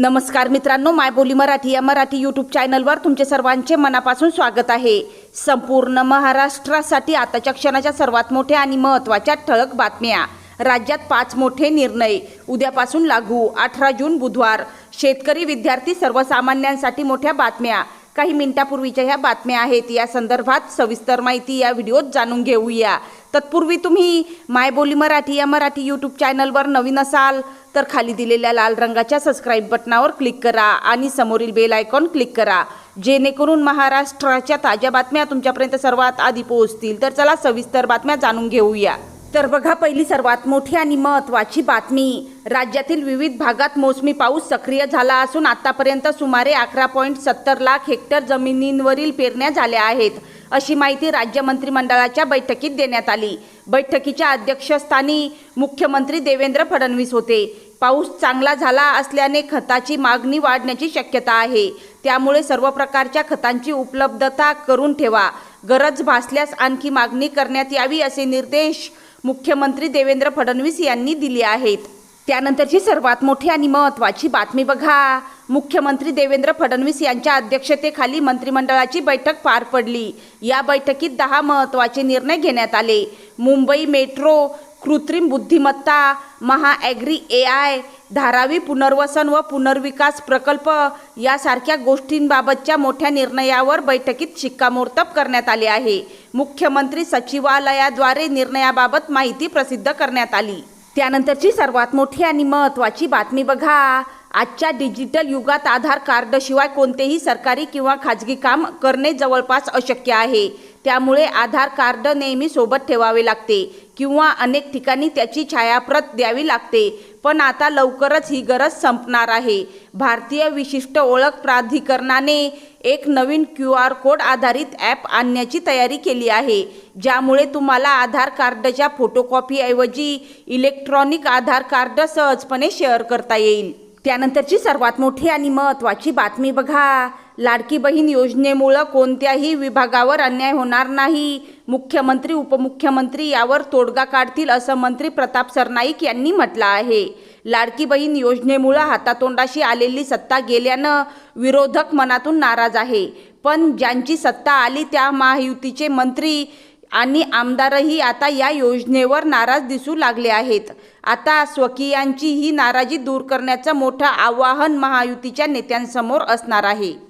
नमस्कार मित्रांनो माय बोली मराठी या मराठी यूट्यूब चॅनलवर तुमचे सर्वांचे मनापासून स्वागत आहे. संपूर्ण महाराष्ट्रासाठी आताच्या क्षणाच्या सर्वात मोठ्या आणि महत्त्वाच्या ठळक बातम्या. राज्यात पाच मोठे निर्णय उद्यापासून लागू अठरा जून बुधवार. शेतकरी विद्यार्थी सर्वसामान्यांसाठी मोठ्या बातम्या. काही मिनिटापूर्वीच्या ह्या बातम्या आहेत या संदर्भात सविस्तर माहिती या व्हिडिओत जाणून घेऊया. तत्पूर्वी तुम्ही मायबोली मराठी या मराठी यूट्यूब चॅनलवर नवीन असाल तर खाली दिलेल्या लाल रंगाच्या सबस्क्राईब बटनावर क्लिक करा आणि समोरील बेल आयकॉन क्लिक करा. जेणेकरून महाराष्ट्राच्या ताज्या बातम्या तुमच्यापर्यंत सर्वात आधी पोहोचतील. तर चला सविस्तर बातम्या जाणून घेऊया. तर बघा पहिली सर्वात मोठी आणि महत्त्वाची बातमी. राज्यातील विविध भागात मोसमी पाऊस सक्रिय झाला असून आतापर्यंत सुमारे अकरा पॉईंट सत्तर लाख हेक्टर जमिनींवरील पेरण्या झाल्या आहेत. अशी माहिती राज्य मंत्रिमंडळाच्या बैठकीत देण्यात आली. बैठकीच्या अध्यक्षस्थानी मुख्यमंत्री देवेंद्र फडणवीस होते. पाऊस चांगला झाला असल्याने खताची मागणी वाढण्याची शक्यता आहे. त्यामुळे सर्व प्रकारच्या खतांची उपलब्धता करून ठेवा. गरज भासल्यास आणखी मागणी करण्यात यावी असे निर्देश मुख्यमंत्री देवेंद्र फडणवीस यांनी दिले आहेत. त्यानंतरची सर्वात मोठी आणि महत्त्वाची बातमी बघा. मुख्यमंत्री देवेंद्र फडणवीस यांच्या अध्यक्षतेखाली मंत्रिमंडळाची बैठक पार पडली. या बैठकीत दहा महत्त्वाचे निर्णय घेण्यात आले. मुंबई मेट्रो कृत्रिम बुद्धिमत्ता महाॲग्री ए आय धारावी पुनर्वसन व पुनर्विकास प्रकल्प यासारख्या गोष्टींबाबतच्या मोठ्या निर्णयावर बैठकीत शिक्कामोर्तब करण्यात आले आहे. मुख्यमंत्री सचिवालयाद्वारे निर्णयाबाबत माहिती प्रसिद्ध करण्यात आली. त्यानंतरची सर्वात मोठी आणि महत्त्वाची बातमी बघा. आजच्या डिजिटल युगात आधार कार्डशिवाय कोणतेही सरकारी किंवा खाजगी काम करणे जवळपास अशक्य आहे. त्यामुळे आधार कार्ड नेहमी सोबत ठेवावे लागते किंवा अनेक ठिकाणी त्याची छायाप्रत द्यावी लागते. पण आता लवकरच ही गरज संपणार आहे. भारतीय विशिष्ट ओळख प्राधिकरणाने एक नवीन क्यू आर कोड आधारित ॲप आणण्याची तयारी केली आहे. ज्यामुळे तुम्हाला आधार कार्डच्या फोटोकॉपीऐवजी इलेक्ट्रॉनिक आधार कार्ड सहजपणे शेअर करता येईल. त्यानंतरची सर्वात मोठी आणि महत्त्वाची बातमी बघा. लाडकी बहीण योजनेमुळं कोणत्याही विभागावर अन्याय होणार नाही. मुख्यमंत्री उपमुख्यमंत्री यावर तोडगा काढतील असं मंत्री प्रताप सरनाईक यांनी म्हटलं आहे. लाडकी बहीण योजनेमुळं हातातोंडाशी आलेली सत्ता गेल्यानं विरोधक मनातून नाराज आहे. पण ज्यांची सत्ता आली त्या महायुतीचे मंत्री आणि आमदारही आता या योजनेवर नाराज दिसू लागले आहेत. आता स्वकीयांची ही नाराजी दूर करण्याचं मोठं आवाहन महायुतीच्या नेत्यांसमोर असणार आहे.